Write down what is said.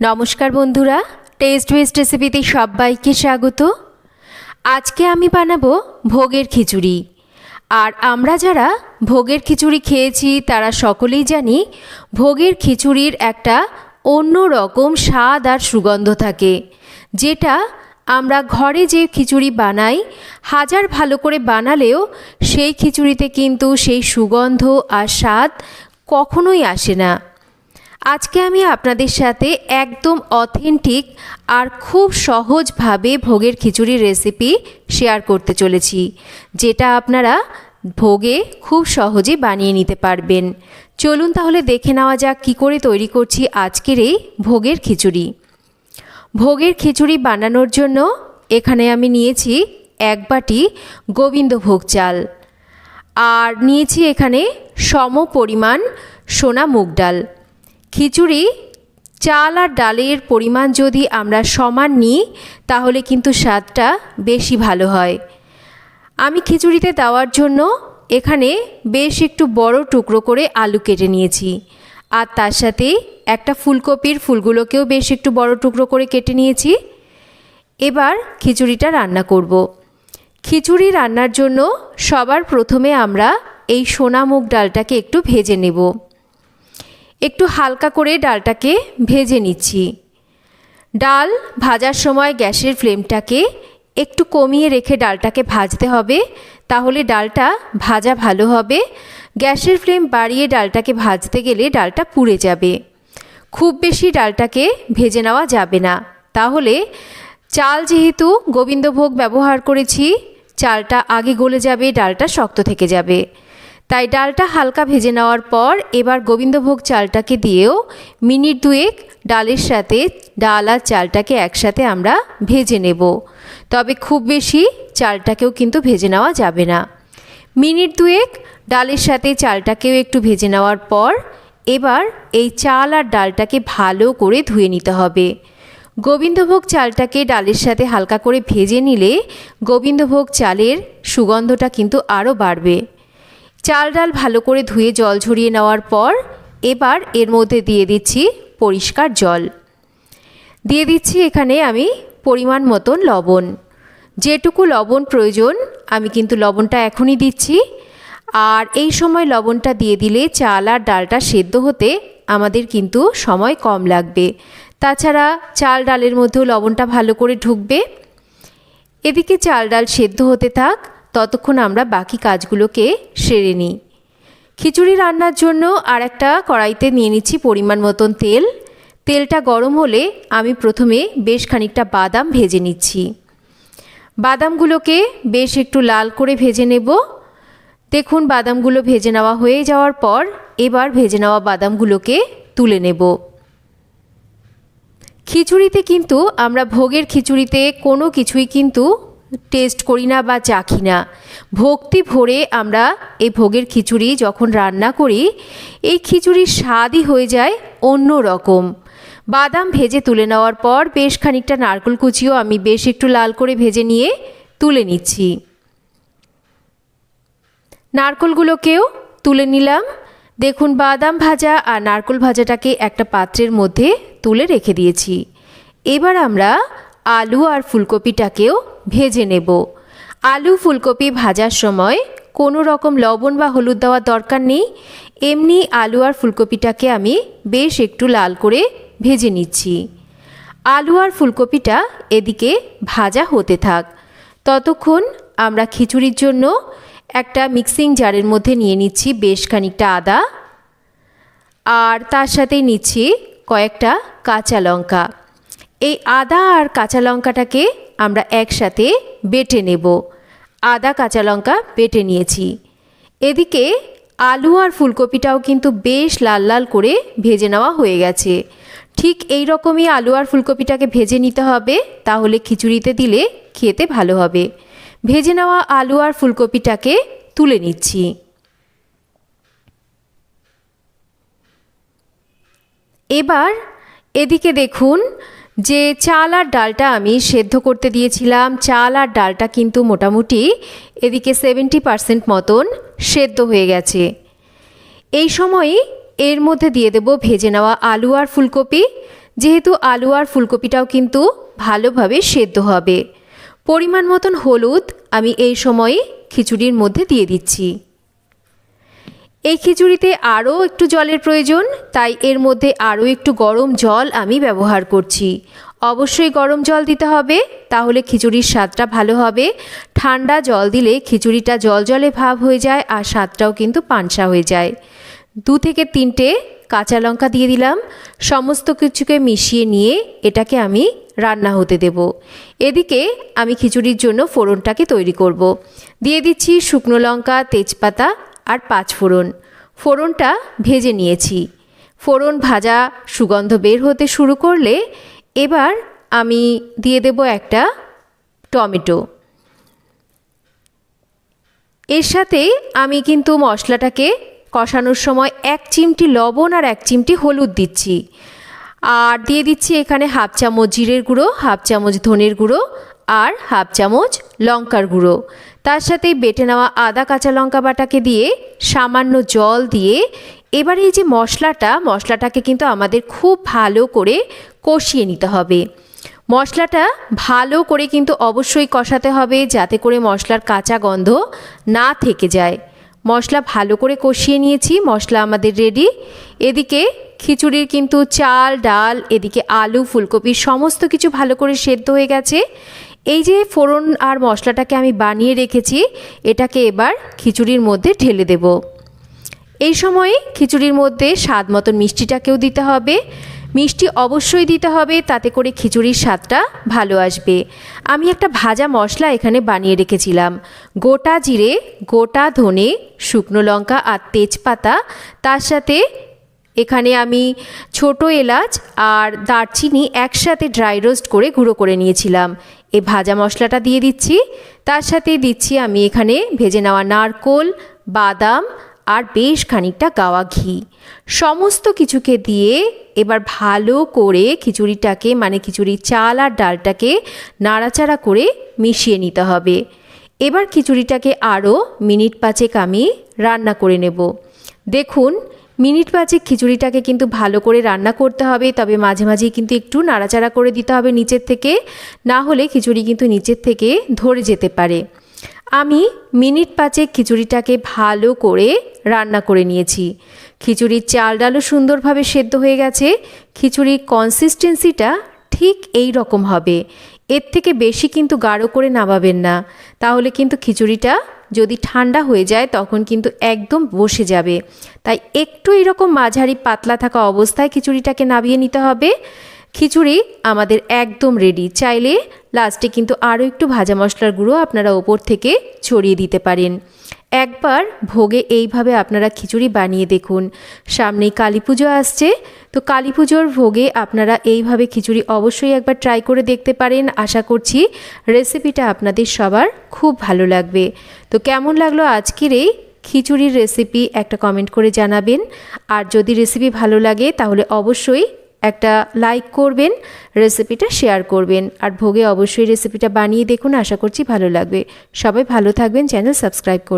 নমস্কার বন্ধুরা test West রেসিপিতে সবাইকে স্বাগত। আজকে আমি বানাবো ভোগের খিচুড়ি। আর আমরা যারা ভোগের খিচুড়ি খেয়েছি, তারা সকলেই জানি ভোগের খিচুড়ির একটা অন্য রকম স্বাদ আর সুগন্ধ থাকে, যেটা আমরা ঘরে যে খিচুড়ি বানাই, হাজার ভালো করে বানালেও সেই খিচুড়িতে কিন্তু সেই সুগন্ধ আর স্বাদ কখনোই আসে না। আজকে আমি আপনাদের সাথে একদম অথেন্টিক আর খুব সহজভাবে ভোগের খিচুড়ির রেসিপি শেয়ার করতে চলেছি, যেটা আপনারা ভোগে খুব সহজে বানিয়ে নিতে পারবেন। চলুন তাহলে দেখে নেওয়া যাক কী করে তৈরি করছি আজকের এই ভোগের খিচুড়ি। ভোগের খিচুড়ি বানানোর জন্য এখানে আমি নিয়েছি এক বাটি গোবিন্দভোগ চাল আর নিয়েছি এখানে সম পরিমাণ সোনা মুগ ডাল। খিচুড়ি, চাল আর ডালের পরিমাণ যদি আমরা সমান নিই, তাহলে কিন্তু স্বাদটা বেশি ভালো হয়। আমি খিচুড়িতে দেওয়ার জন্য এখানে বেশ একটু বড় টুকরো করে আলু কেটে নিয়েছি। আর তার সাথে একটা ফুলকপির ফুলগুলোকেও বেশ একটু বড় টুকরো করে কেটে নিয়েছি। এবার খিচুড়িটা রান্না করব। খিচুড়ি রান্নার জন্য সবার প্রথমে আমরা এই সোনা মুগ ডালটাকে একটু ভেজে নেব। একটু হালকা করে ডালটাকে ভেজে নিচ্ছি। ডাল ভাজার সময় গ্যাসের ফ্লেমটাকে একটু কমিয়ে রেখে ডালটাকে ভাজতে হবে, তাহলে ডালটা ভাজা ভালো হবে। গ্যাসের ফ্লেম বাড়িয়ে ডালটাকে ভাজতে গেলে ডালটা পুড়ে যাবে। খুব বেশি ডালটাকে ভেজে নেওয়া যাবে না। তাহলে চাল যেহেতু গোবিন্দভোগ ব্যবহার করেছি, চালটা আগে গলে যাবে, ডালটা শক্ত থেকে যাবে। তাই ডালটা হালকা ভেজে নেওয়ার পর এবার গোবিন্দভোগ চালটাকে দিয়েও মিনিট দুয়েক ডালের সাথে ডাল আর চালটাকে একসাথে আমরা ভেজে নেব। তবে খুব বেশি চালটাকেও কিন্তু ভেজে নেওয়া যাবে না। মিনিট দুয়েক ডালের সাথে চালটাকেও একটু ভেজে নেওয়ার পর এবার এই চাল আর ডালটাকে ভালো করে ধুয়ে নিতে হবে। গোবিন্দভোগ চালটাকে ডালের সাথে হালকা করে ভেজে নিলে গোবিন্দভোগ চালের সুগন্ধটা কিন্তু আরও বাড়বে। চাল ডাল ভালো করে ধুয়ে জল ঝরিয়ে নেওয়ার পর এবার এর মধ্যে দিয়ে দিচ্ছি পরিষ্কার জল। দিয়ে দিচ্ছি এখানে আমি পরিমাণ মতন লবণ। যেটুকু লবণ প্রয়োজন, আমি কিন্তু লবণটা এখনই দিচ্ছি। আর এই সময় লবণটা দিয়ে দিলে চাল আর ডালটা সেদ্ধ হতে আমাদের কিন্তু সময় কম লাগবে। তাছাড়া চাল ডালের মধ্যেও লবণটা ভালো করে ঢুকবে। এদিকে চাল ডাল সেদ্ধ হতে থাক ততক্ষণ আমরা বাকি কাজগুলোকে সেরে নিই। খিচুড়ি রান্নার জন্য আর একটা কড়াইতে নিয়ে নিচ্ছি পরিমাণ মতন তেল। তেলটা গরম হলে আমি প্রথমে বেশ খানিকটা বাদাম ভেজে নিচ্ছি। বাদামগুলোকে বেশ একটু লাল করে ভেজে নেব। দেখুন, বাদামগুলো ভেজে নেওয়া হয়ে যাওয়ার পর এবার ভেজে নেওয়া বাদামগুলোকে তুলে নেব। খিচুড়িতে কিন্তু, আমরা ভোগের খিচুড়িতে কোনো কিছুই কিন্তু টেস্ট করি না বা চাখি না। ভক্তি ভরে আমরা এই ভোগের খিচুড়ি যখন রান্না করি, এই খিচুড়ির স্বাদই হয়ে যায় অন্য রকম। বাদাম ভেজে তুলে নেওয়ার পর বেশ খানিকটা নারকেল কুচিও আমি বেশ একটু লাল করে ভেজে নিয়ে তুলে নিচ্ছি। নারকলগুলোকেও তুলে নিলাম। দেখুন, বাদাম ভাজা আর নারকল ভাজাটাকে একটা পাত্রের মধ্যে তুলে রেখে দিয়েছি। এবার আমরা আলু আর ফুলকপিটাকেও ভেজে নেব। আলু ফুলকপি ভাজার সময় কোনো রকম লবণ বা হলুদ দেওয়ার দরকার নেই। এমনি আলু আর ফুলকপিটাকে আমি বেশ একটু লাল করে ভেজে নিচ্ছি। আলু আর ফুলকপিটা এদিকে ভাজা হতে থাক। ততক্ষণ আমরা খিচুড়ির জন্য একটা মিক্সিং জারের মধ্যে নিয়ে নিচ্ছি বেশ খানিকটা আদা। আর তার সাথে নিচ্ছি কয়েকটা কাঁচা লঙ্কা। এই আদা আর কাঁচা লঙ্কাটাকে আমরা একসাথে বেটে নেব। আদা, কাঁচা লঙ্কা বেটে নিয়েছি। এদিকে আলু আর ফুলকপিটাও কিন্তু বেশ লাল লাল করে ভেজে নেওয়া হয়ে গেছে। ঠিক এই রকমই আলু আর ফুলকপিটাকে ভেজে নিতে হবে, তাহলে খিচুড়িতে দিলে খেতে ভালো হবে। ভেজে নেওয়া আলু আর ফুলকপিটাকে তুলে নিচ্ছি। এবার এদিকে দেখুন যে চাল আর ডালটা আমি সেদ্ধ করতে দিয়েছিলাম, চাল আর ডালটা কিন্তু মোটামুটি এদিকে সেভেন্টি পারসেন্ট মতন সেদ্ধ হয়ে গেছে। এই সময়ই এর মধ্যে দিয়ে দেব ভেজে নেওয়া আলু আর ফুলকপি। যেহেতু আলু আর ফুলকপিটাও কিন্তু ভালোভাবে সেদ্ধ হবে। পরিমাণ মতন হলুদ আমি এই সময়ে খিচুড়ির মধ্যে দিয়ে দিচ্ছি। এই খিচুড়িতে আরও একটু জলের প্রয়োজন, তাই এর মধ্যে আরও একটু গরম জল আমি ব্যবহার করছি। অবশ্যই গরম জল দিতে হবে, তাহলে খিচুড়ির স্বাদটা ভালো হবে। ঠান্ডা জল দিলে খিচুড়িটা জল জলে ভাব হয়ে যায় আর স্বাদটাও কিন্তু পানসা হয়ে যায়। দু থেকে তিনটে কাঁচা লঙ্কা দিয়ে দিলাম। সমস্ত কিছুকে মিশিয়ে নিয়ে এটাকে আমি রান্না হতে দেব। এদিকে আমি খিচুড়ির জন্য ফোড়নটাকে তৈরি করব। দিয়ে দিচ্ছি শুকনো লঙ্কা, তেজপাতা আর পাঁচ ফোড়ন। ফোড়নটা ভেজে নিয়েছি। ফোড়ন ভাজা সুগন্ধ বের হতে শুরু করলে এবার আমি দিয়ে দেব একটা টমেটো। এর সাথে আমি কিন্তু মশলাটাকে কষানোর সময় এক চিমটি লবণ আর এক চিমটি হলুদ দিচ্ছি। আর দিয়ে দিচ্ছি এখানে হাফ চামচ জিরের গুঁড়ো, হাফ চামচ ধনের গুঁড়ো আর হাফ চামচ লঙ্কার গুঁড়ো। তার সাথে বেটে নেওয়া আদা কাঁচা লঙ্কা বাটাকে দিয়ে সামান্য জল দিয়ে এবার এই যে মশলাটা, মশলাটাকে কিন্তু আমাদের খুব ভালো করে কষিয়ে নিতে হবে। মশলাটা ভালো করে কিন্তু অবশ্যই কষাতে হবে যাতে করে মশলার কাঁচা গন্ধ না থেকে যায়। মশলা ভালো করে কষিয়ে নিয়েছি, মশলা আমাদের রেডি এদিকে খিচুড়ির কিন্তু চাল, ডাল, এদিকে আলু, ফুলকপি সমস্ত কিছু ভালো করে সেদ্ধ হয়ে গেছে। এই যে ফোড়ন আর মশলাটাকে আমি বানিয়ে রেখেছি, এটাকে এবার খিচুড়ির মধ্যে ঢেলে দেব। এই সময়ে খিচুড়ির মধ্যে স্বাদ মতন মিষ্টিটাকেও দিতে হবে। মিষ্টি অবশ্যই দিতে হবে, তাতে করে খিচুড়ির স্বাদটা ভালো আসবে। আমি একটা ভাজা মশলা এখানে বানিয়ে রেখেছিলাম। গোটা জিরে, গোটা ধনে, শুকনো লঙ্কা আর তেজপাতা, তার সাথে এখানে আমি ছোট এলাচ আর দারচিনি একসাথে ড্রাই রোস্ট করে গুঁড়ো করে নিয়েছিলাম। এই ভাজা মশলাটা দিয়ে দিচ্ছি। তার সাথে দিচ্ছি আমি এখানে ভেজে নেওয়া নারকোল, বাদাম আর বেশ খানিকটা গাওয়া ঘি। সমস্ত কিছুকে দিয়ে এবার ভালো করে খিচুড়িটাকে মানে খিচুড়ির চাল আর ডালটাকে নাড়াচাড়া করে মিশিয়ে নিতে হবে। এবার খিচুড়িটাকে আরও মিনিট পাঁচেক আমি রান্না করে নেব। দেখুন মিনিট পাঁচেক খিচুড়িটাকে কিন্তু ভালো করে রান্না করতে হবে, তবে মাঝে মাঝেই কিন্তু একটু নাড়াচাড়া করে দিতে হবে নিচের থেকে। না হলে খিচুড়ি কিন্তু নিচের থেকে ধরে যেতে পারে। আমি মিনিট পাঁচেক খিচুড়িটাকে ভালো করে রান্না করে নিয়েছি। খিচুড়ির চাল ডালও সুন্দরভাবে সেদ্ধ হয়ে গেছে। খিচুড়ির কনসিস্টেন্সিটা ঠিক এই রকম হবে। এর থেকে বেশি কিন্তু গাঢ় করে নামাবেন না। তাহলে কিন্তু খিচুড়িটা যদি ঠান্ডা হয়ে যায়, তখন কিন্তু একদম বসে যাবে। তাই একটু এরকম মাঝারি পাতলা থাকা অবস্থায় খিচুড়িটাকে নামিয়ে নিতে হবে। খিচুড়ি আমাদের একদম রেডি চাইলে লাস্টে কিন্তু আরও একটু ভাজা মশলার গুঁড়ো আপনারা ওপর থেকে ছড়িয়ে দিতে পারেন। একবার ভোগে এইভাবে আপনারা খিচুড়ি বানিয়ে দেখুন। সামনেই কালী পুজো আসছে। তো কালী পুজোর ভোগে আপনারা এইভাবে খিচুড়ি অবশ্যই একবার ট্রাই করে দেখতে পারেন। আশা করছি রেসিপিটা আপনাদের সবার খুব ভালো লাগবে। তো কেমন লাগল আজকের এই খিচুড়ির রেসিপি একটা কমেন্ট করে জানাবেন। আর যদি রেসিপি ভালো লাগে তাহলে অবশ্যই একটা লাইক করবেন রেসিপিটা শেয়ার করবেন। আর ভোগে অবশ্যই রেসিপিটা বানিয়ে দেখুন, আশা করছি ভালো লাগবে। সবাই ভালো থাকবেন চ্যানেল সাবস্ক্রাইব করুন।